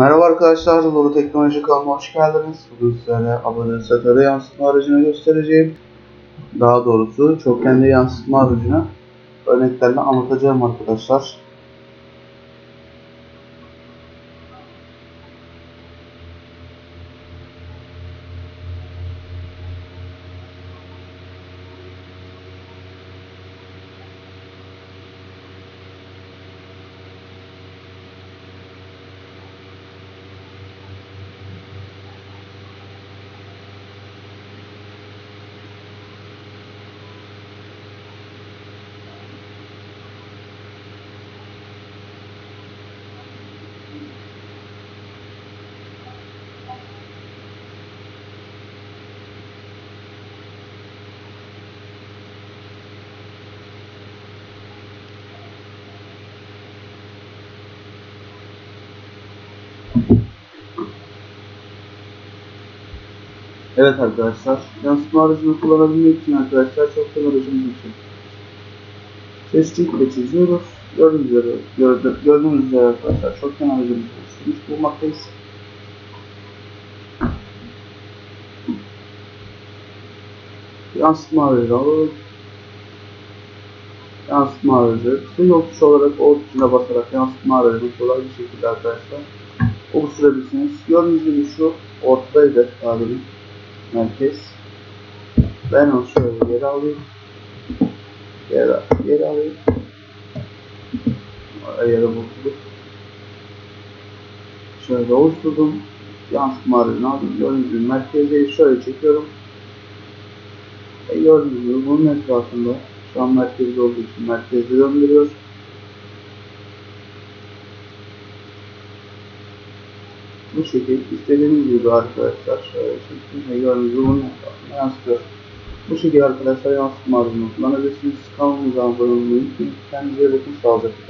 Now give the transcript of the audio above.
Merhaba arkadaşlar, Loro Teknoloji kanalına hoş geldiniz. Bugün sizlere abone STR yansıtma aracını göstereceğim. Daha doğrusu çokgenli yansıtma aracını örneklerle anlatacağım arkadaşlar. Evet arkadaşlar, yansıtma aracını kullanabilmek için arkadaşlar çokgen aracımız için seçtik ve çiziyoruz. Gördüğünüz üzere, gördü, gördüğünüz üzere arkadaşlar çokgen aracımızı oluşturmuş bulmaktayız. Yansıtma aracı alalım. Yansıtma aracı. Kısa yol olarak o tuşuna basarak yansıtma aracını kolay bir şekilde arkadaşlar oluşturabilirsiniz. Gördüğünüz gibi şu ortadaydı tabiri merkez. Ben onu şöyle geri alayım. Geri, geri alayım. Ayarı bozulduk. Şöyle oluşturdum. Yansıtma aracını aldım. Gördüğünüz gibi merkezdeyi şöyle çekiyorum. E gördüğünüz gibi bunun etrafında şu an merkezde olduğu için merkezde döndürüyor. Bu şekilde istediğiniz gibi arkadaşlar çektim ve bunun etrafına yansıtıyor. Bu şekilde arkadaşlar yansıtma aracını kullanabilirsiniz. Kanalımıza abone olmayı unutmayın. Kendinize bakın sağlıcakla.